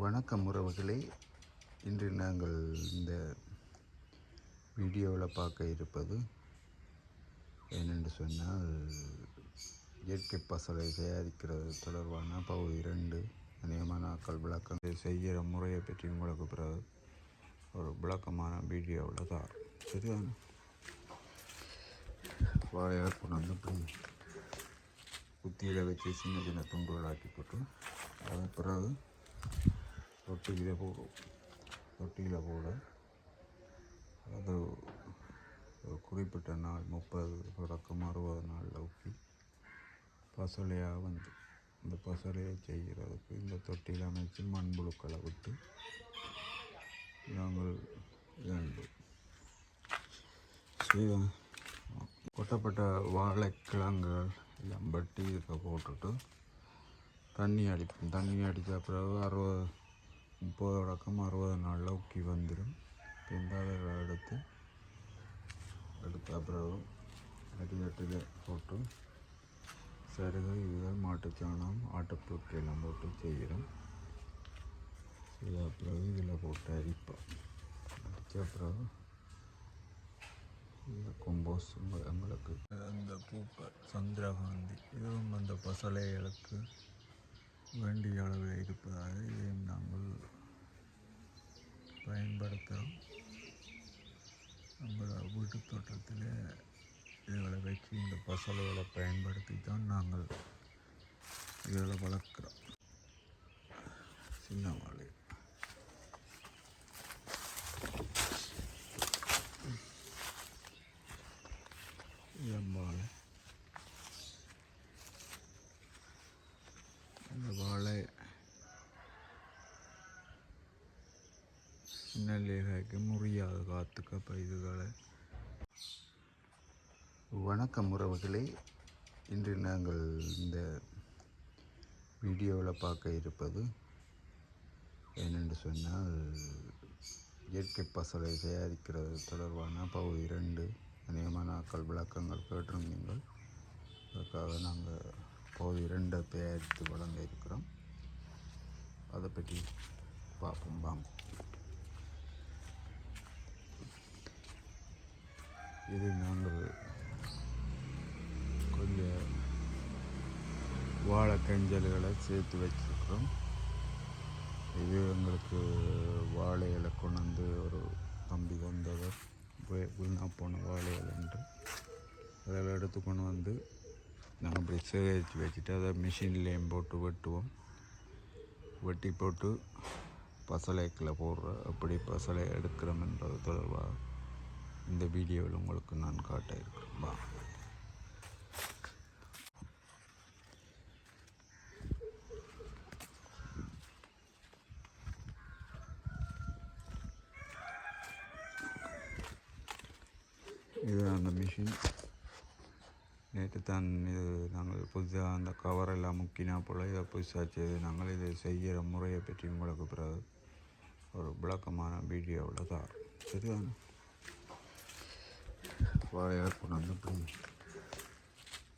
வணக்கம் உறவுகளே. இன்று நாங்கள் இந்த வீடியோவில் பார்க்க இருப்பது என்னென்று சொன்னால் இயற்கை பசலை தயாரிக்கிறது தொடர்பான பகுதி இரண்டு. அநேகமான ஆக்கள் விளக்கம் செய்கிற முறையை பற்றி உங்களுக்கு பிறகு ஒரு விளக்கமான வீடியோவில் தான் சரிதானே வாழையார் கொண்டு வந்து குத்தியில் வச்சு சின்ன சின்ன துண்டுகளாக்கி போட்டு அதன் பிறகு தொட்டியில் போடும் தொட்டியில் போட. அது ஒரு குறிப்பிட்ட நாள் முப்பது தொடக்கம் அறுபது நாளில் ஊக்கி பசலையாக வந்து இந்த பசலையை செய்கிறதுக்கு இந்த தொட்டியில் அமைச்சு மண்புழுக்களை விட்டு நாங்கள் வேண்டும் செய்வோம் கொட்டப்பட்ட வாழைக்கிழங்குகள் எல்லாம் பட்டி இதில் போட்டுட்டு தண்ணி அடிப்போம். தண்ணி அடித்த பிறகு அறுபது முப்பது அடக்கம் அறுபது நாளில் உக்கி வந்துடும் இந்த அதை எடுத்து எடுத்த பிறகு அடிக்கட்டில் போட்டு சருகு இதுகள் மாட்டுச்சாணம் ஆட்டுப்புழுக்கு போட்டு செய்கிறோம். செய்த பிறகு இதில் போட்டு அரிப்போம். அடித்த பிறகு இந்த கொம்போஸ் எங்களுக்கு. அந்த பூக்கள் சந்திரகாந்தி இதுவும் அந்த பசலைகளுக்கு வேண்டிய அளவில் இருப்பதாக இதையும் நாங்கள் பயன்படுத்துகிறோம்? நம்ம வீட்டு தோட்டத்தில் இதுகளை வச்சு இந்த பசலைகளை பயன்படுத்தி தான் நாங்கள் இதுகளை வளர்க்குறோம். சின்ன வாழை இளம்பாழை இந்த வாழை நெல்லிகாய்க்கு முறியாக காத்துக்க பயிர்களை வணக்கம் உறவுகளே. இன்று நாங்கள் இந்த வீடியோவில் பார்க்க இருப்பது என்னென்று சொன்னால் இயற்கை பசலை தயாரிக்கிறது தொடர்பான பகுதி இரண்டு அநேகமான ஆக்கள் விளக்கங்கள் கேட்டிருந்தீங்கள் அதுக்காக நாங்கள் பகுதி இரண்டை தயாரித்து வழங்க இருக்கிறோம். அதை பற்றி பார்ப்போம். வாங்க. இது நாங்கள் கொஞ்சம் வாழைக்கஞ்சல்களை சேர்த்து வச்சுருக்கிறோம். இது எங்களுக்கு வாழை இலை கொண்டு வந்து ஒரு தம்பி வந்தவர் வே- வீணாக போன வாழை இலைன்ட்டு அதில் எடுத்து கொண்டு வந்து நாங்கள் அப்படி சேகரித்து வச்சுட்டு அதை மிஷின்லேயும் போட்டு வெட்டுவோம். வெட்டி போட்டு பசலைக்கில் போடுற எப்படி பசலை எடுக்கிறோம் என்பது தொடர்பாக இந்த வீடியோவில் உங்களுக்கு நான் காட்ட இருக்கிறேன். வா. இது அந்த மிஷின் நேற்று தான் இது நாங்கள் புதுசாக அந்த கவர் எல்லாம் முக்கினா போல் இதை புதுசாக செய்து நாங்கள் இதை செய்கிற முறையை பற்றி உங்களுக்கு பிறகு ஒரு விளக்கமான வீடியோவில் தான் சரிதானே? வாழையாக கொண்டு வந்து இப்படி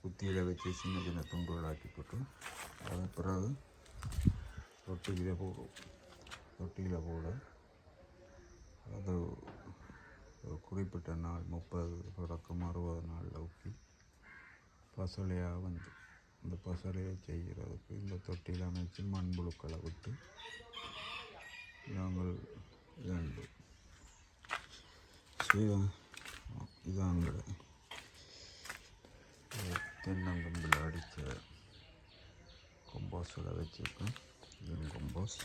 குத்தியில் வச்சு சின்ன சின்ன துண்டுகளாக்கி போட்டு அதன் பிறகு ரொட்டியில் போடும் ரொட்டியில் போட அது ஒரு குறிப்பிட்ட நாள் முப்பது தொடக்கம் அறுபது நாளில் ஊக்கி பசலையாக வந்து இந்த பசலையை செய்கிறதுக்கு இந்த தொட்டியில் அமைச்சு மண்புழுக்களை விட்டு நாங்கள் வேண்டும் செய்வோம் இதாங்க. தென்னங்கம்பில் அடித்த கொம்போஸில் வச்சுருக்கோம் இது கொம்போஸ்.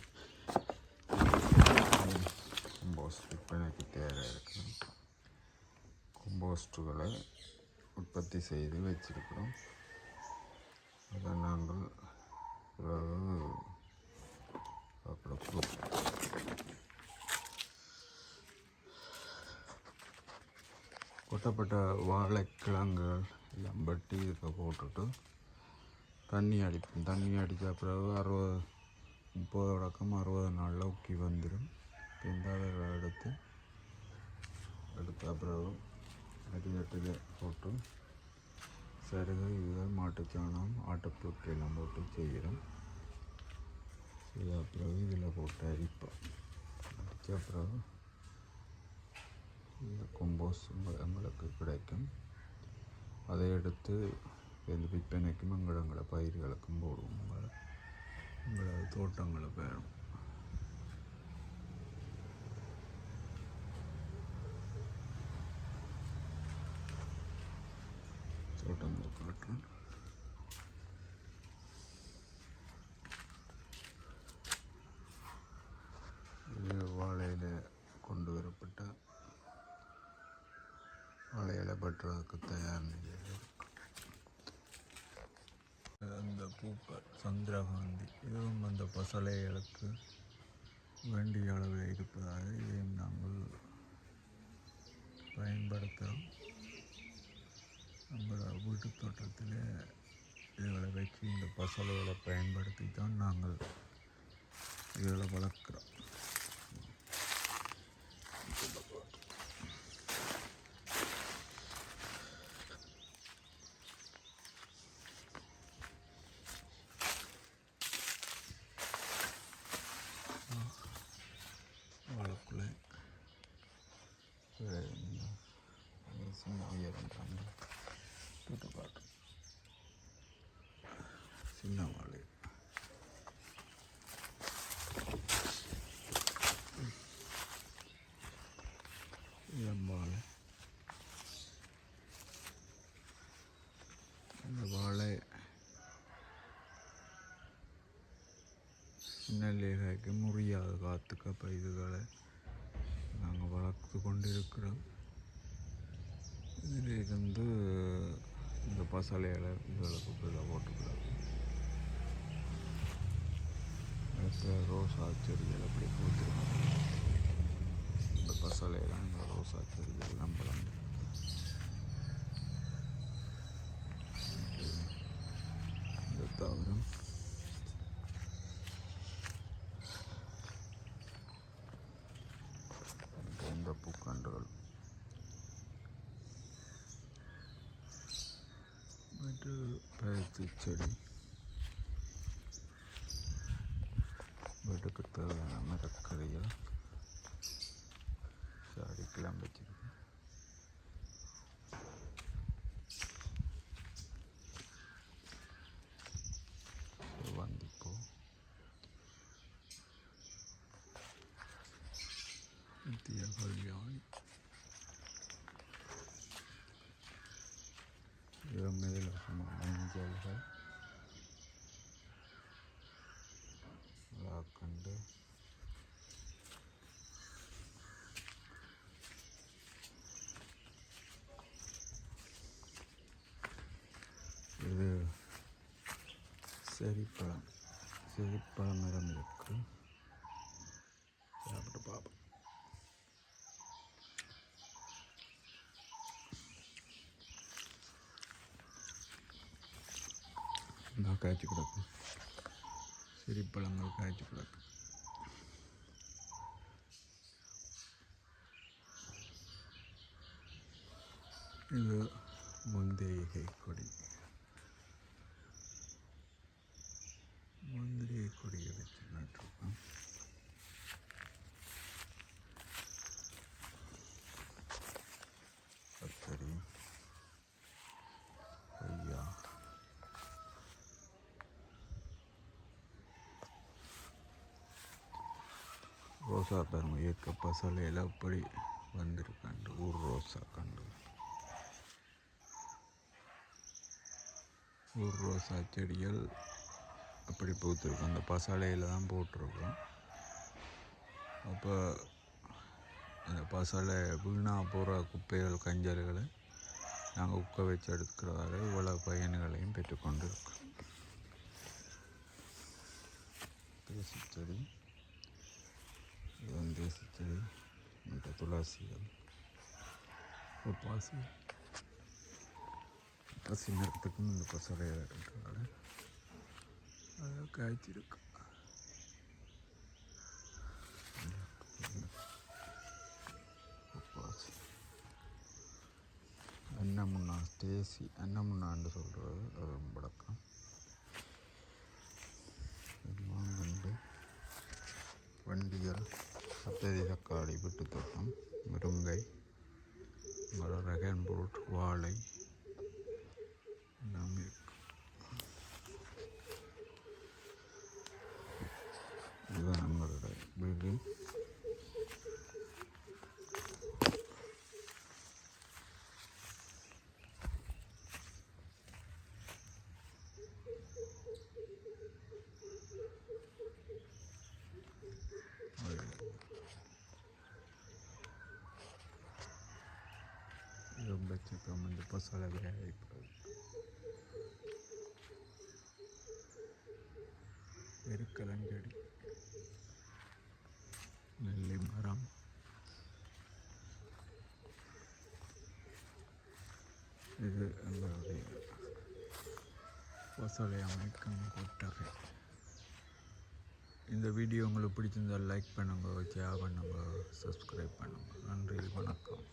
கொம்போஸ் விற்பனைக்கு தேவை இருக்குது கொம்போஸ்டுகளை உற்பத்தி செய்து வச்சிருக்கிறோம் அதை நாங்கள் பிறகு அப்புறம் கொடுப்போம் கொட்டப்பட்ட வாழைக்கிழங்குகள் எல்லாம் வெட்டி இதில் போட்டுட்டு தண்ணி அடிப்போம் தண்ணி அடித்த பிறகு அறுபது முப்பது அடக்கம் அறுபது நாளில் உக்கி வந்துடும் இந்த எடுத்து எடுத்த பிறகு அடிக்கட்டில் போட்டு சருகு இதுகள் மாட்டுச்சாணம் ஆட்டுப்புழுக்கெல்லாம் போட்டு செய்கிறோம் செய்த பிறகு இதில் போட்டு அரிப்போம். அடித்த பிறகு இந்த கொம்போஸ் எங்களுக்கு கிடைக்கும். அதை எடுத்து இந்த விற்பனைக்கும் எங்களை எங்களோட பயிர்களுக்கும் போடுவோம். எங்களை எங்களோட தோட்டங்களை பெறும் தோட்டங்களை காட்டுறேன் இது வாழையில் கொண்டு வரப்பட்ட வாழையில தயார் நிலையில் அந்த பூக்கள் சந்திரகாந்தி இதுவும் அந்த பசலைகளுக்கு வேண்டிய அளவில் இருப்பதாக இதையும் நாங்கள் பயன்படுத்துகிறோம் நம்ம வீட்டு தோட்டத்தில் இதுகளை வச்சு இந்த பசலைகளை பயன்படுத்தி தான் நாங்கள் இதுகளை வளர்க்குறோம். சின்ன உயர்ன்றாங்க தொட்டு காட்டும் சின்ன வாழை இளம்பாழை இந்த வாழை நெல்லிகாய்க்கு முறியாத காற்றுக்கு அப்போ இதுகளை நாங்கள் வளர்த்து கொண்டிருக்கிறோம் இதில் இருந்து இந்த பசலைகளை இதுகளுக்கு குப்பையில் போட்டுக்கிறோம் அடுத்து ரோசா செடிகள் அப்படி கொடுத்துருக்காங்க இந்த பசலையெல்லாம் இந்த ரோசா செடிகள் நம்பலாம் இந்த தவிரம். இந்த பூக்கண்டுகள். மற்ற பருத்தி செடி. வீட்டுக்கு தேவையான மரக்கறிகள் சாடிக்கெல்லாம் வச்சுருக்கேன். கண்டு இது செரிப்பழம் செரிப்பழ மரம் இருக்கு சாப்பிட்டு பார்ப்போம் நான் காய்ச்சி கிடக்கும் சிரிப்பழங்கள் காய்ச்சி கிடக்கு. இது முந்திரிகை கொடி. முந்திரி கொடி வச்சு நட்டிருக்கோம். ரோசா பாருங்க இயக்க பசலையில் அப்படி வந்திருக்காண்டு ஊர் ரோசா கண்டு. ஊர் ரோசா செடிகள் அப்படி பூத்துருக்கும். அந்த பசலையில் தான் போட்டிருக்கோம். அப்போ அந்த பசலை வீணாக போகிற குப்பைகள் கஞ்சல்களை நாங்கள் உக்க வச்சு எடுக்கிறதால இவ்வளோ பயன்களையும் பெற்றுக்கொண்டு இருக்கோம் செடி. இது வந்து தேசி செடி மற்ற துளசிகள் பாசி பசி நிறத்துக்கும் இந்த பசலையில் இருக்கிறதால அதை காய்ச்சிருக்கு உப்பாசி அன்னமுன்னா தேசி அன்னமுன்னான்னு சொல்கிறது அது வழக்கம் இது மாங்கண்டு வண்டிகள் கத்தரி தக்காளி விட்டு தோட்டம் முருங்கை ரகன் புரூட் வாழை எல்லாமே இருக்கு. இதுதான் நம்மளோட பில்டிங் ரொம்ப இந்த பசலை வேலைப்படுது பெருக்கலஞ்செடி நெல்லை மரம். இது எங்களுடைய பசலை அமைக்கும் கொட்டகை இந்த வீடியோ உங்களுக்கு பிடிச்சிருந்தால் லைக் பண்ணுங்க ஷேர் பண்ணுங்க சப்ஸ்கிரைப் பண்ணுங்க. நன்றி வணக்கம்.